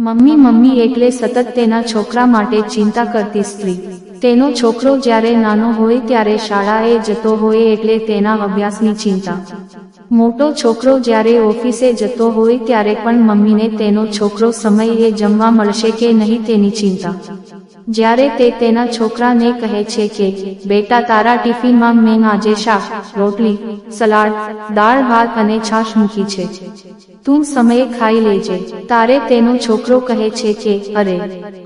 Mummy mummy એટલે સતત તેના છોકરા માટે ચિંતા કરતી સ્ત્રી. તેનો છોકરો જ્યારે નાનો હોય ત્યારે શાળાએ જતો હોય એટલે તેના અભ્યાસની ચિંતા. મોટો છોકરો જ્યારે ઓફિસે જતો હોય ત્યારે પણ મમ્મીને તેનો છોકરો સમયે જમવા મળશે કે નહીં તેની ચિંતા. જ્યારે તે તેના છોકરાને કહે છે કે, બેટા, તારા ટિફિનમાં મેં આજે શાક, રોટલી, સલાડ, દાળ, ભાત અને છાશ મૂકી છે. તું સમયે ખાઈ લેજે. તારે તેનો છોકરો કહે છે કે, અરે,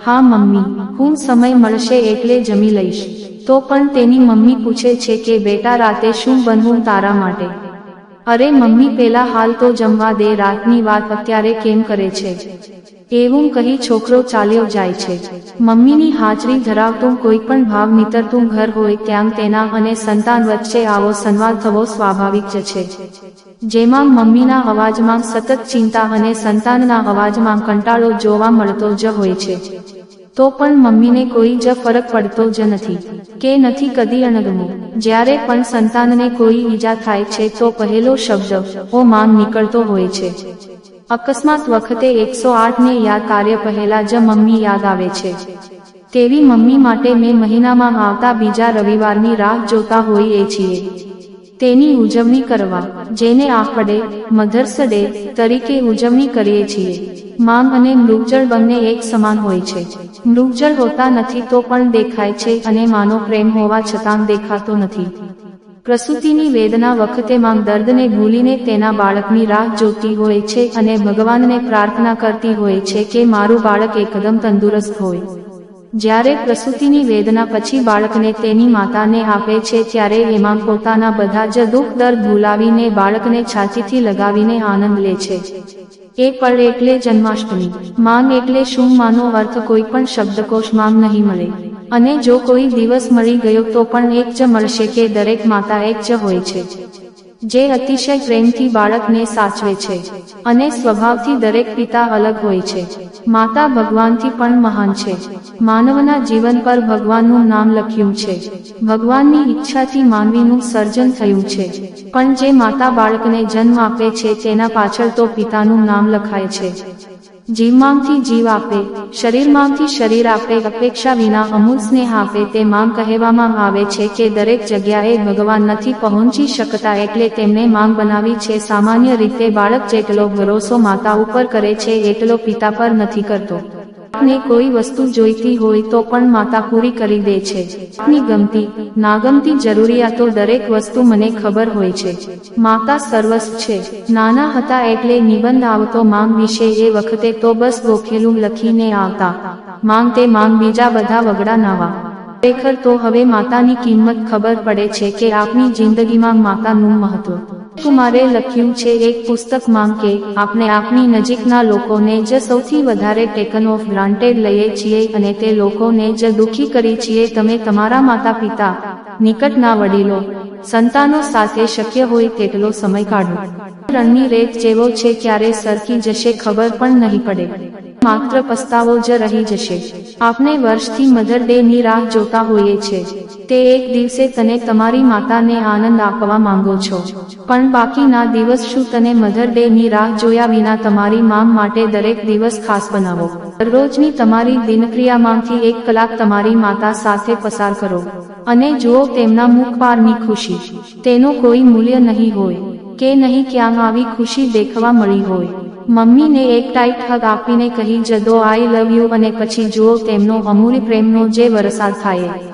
હા, મમ્મી, હું સમય મળશે એટલે જમી લઈશ. તો પણ તેની મમ્મી પૂછે છે કે, બેટા, રાતે શું બનવું તારા માટે? અરે મમ્મી, પેલા હાલ તો જમવા દે, રાતની વાત અત્યારે કેમ કરે છે? એવું કહી છોકરો ચાલ્યો જાય છે. મમ્મીની હાજરી ધરાવતું કોઈ પણ ભાવ નીતરતું ઘર હોય ત્યાં તેના અને સંતાન વચ્ચે આવો સંવાદ થવો સ્વાભાવિક જ છે. જેમાં મમ્મીના અવાજમાં સતત ચિંતા અને સંતાનના અવાજમાં કંટાળો જોવા મળતો જ હોય છે. તો પણ મમ્મીને કોઈ જ ફરક પડતો જ નથી. કે નથી કદી અણગમો. જ્યારે પણ સંતાનને કોઈ ઈજા થાય છે તો પહેલો શબ્દ, ઓ માન નીકળતો હોય છે. અકસ્માત વખતે એકસો આઠને યાદ કાર્ય પહેલા જ મમ્મી યાદ આવે છે. તેવી મમ્મી માટે મેં મહિનામાં આવતા બીજા રવિવારની રાહ જોતા હોઈએ છીએ. તેની ઉજવણી કરવા, જેને આપણે, મધર્સ ડે તરીકે ઉજવણી કરીએ છીએ. માંગ અને મૃગજળ બંને એક સમાન હોય છે. મૃગજળ હોતા નથી તો પણ દેખાય છે અને માનો પ્રેમ હોવા છતાં દેખાતો નથી. પ્રસૂતિની વેદના વખતે માંગ દર્દને ભૂલીને તેના બાળકની રાહ જોતી હોય છે અને ભગવાનને પ્રાર્થના કરતી હોય છે કે મારું બાળક એકદમ તંદુરસ્ત હોય. જ્યારે પ્રસૂતિની વેદના પછી બાળકને તેની માતાને આપે છે ત્યારે એમાં પોતાના બધા જ દુઃખ દર્દ ભૂલાવીને બાળકને છાતીથી લગાવીને આનંદ લે છે. એ પળ એટલે જન્માષ્ટમી. માંગ એટલે શું માનો અર્થ કોઈ પણ શબ્દકોશમાં નહીં મળે. અને જો કોઈ દિવસ મળી ગયો તો પણ એક જ મળશે કે દરેક માતા એક જ હોય છે. જે અતિશય પ્રેમથી બાળકને સાચવે છે. અને સ્વભાવથી દરેક પિતા અલગ હોય છે. માતા ભગવાનથી પણ મહાન છે. માનવના જીવન પર ભગવાનનું નામ લખ્યું છે. ભગવાનની ઈચ્છાથી માનવીનું સર્જન થયું છે. પણ જે માતા બાળકને જન્મ આપે છે, તેના પાછળ તો પિતાનું નામ લખાય છે. જીવમાંથી જીવ આપે, શરીરમાંથી શરીર આપે, અપેક્ષા વિના અમૂલ સ્નેહ આપે તે માંગ કહેવામાં આવે છે કે દરેક જગ્યાએ ભગવાન નથી પહોંચી શકતા એટલે તેમને માંગ બનાવી છે. સામાન્ય રીતે બાળક જેટલો ભરોસો માતા ઉપર કરે છે, એટલો પિતા પર નથી કરતો. ને કોઈ વસ્તુ જોઈતી હોય તો પણ માતા પૂરી કરી દે છે. ની ગમતી, નાગમતી જરૂરિયાતો દરેક વસ્તુ મને ખબર હોય છે. માતા સર્વસ્વ છે. નાના હતા એટલે નિબંધ આવતો માંગ વિશે એ વખતે તો બસ ગોખેલું લખીને આવતા. માંગ તે માંગ બીજા બધા વગડા નાવા ખરેખર તો હવે માતાની કિંમત ખબર પડે છે કે આપની જિંદગીમાં માતાનું મહત્વ કુમારે લખ્યું છે, એક પુસ્તકમાં કે આપણે આપની નજીકના લોકોને જ સૌથી વધારે ટેકન ઓફ ગ્રાન્ટેડ લઈએ છીએ અને તે લોકોને જ દુઃખી કરી છીએ. તમે તમારા માતા પિતા નિકટના વડીલો, સંતાનો સાથે શક્ય હોય તેટલો સમય કાઢો. રણની રેત જેવો છે, ક્યારે સરકી જશે ખબર પણ નહીં પડે. માત્ર પસ્તાવો જ રહી જશે. આપણે વર્ષથી મધર ડે ની રાહ જોતા હોઈએ છે. તે એક દિવસે તને તમારી માતાને આનંદ આપવા માંગો છો. પણ બાકીના દિવસ શું તને મધર ડે ની રાહ જોયા વિના તમારી માંગ માટે દરેક દિવસ ખાસ બનાવો? દરરોજની તમારી દિનક્રિયામાંથી એક કલાક તમારી માતા સાથે પસાર કરો. અને જુઓ તેમના મુખ પારની ખુશી. તેનું કોઈ મૂલ્ય નહીં હોય. કે નહીં ક્યાં આવી ખુશી દેખવા મળી હોય. મમ્મીને એક ટાઈટ હગ આપીને કહી, જદો આઈ લવ યુ, અને પછી જુઓ તેમનો અમૂલ્ય પ્રેમનો જે વરસાદ થાય.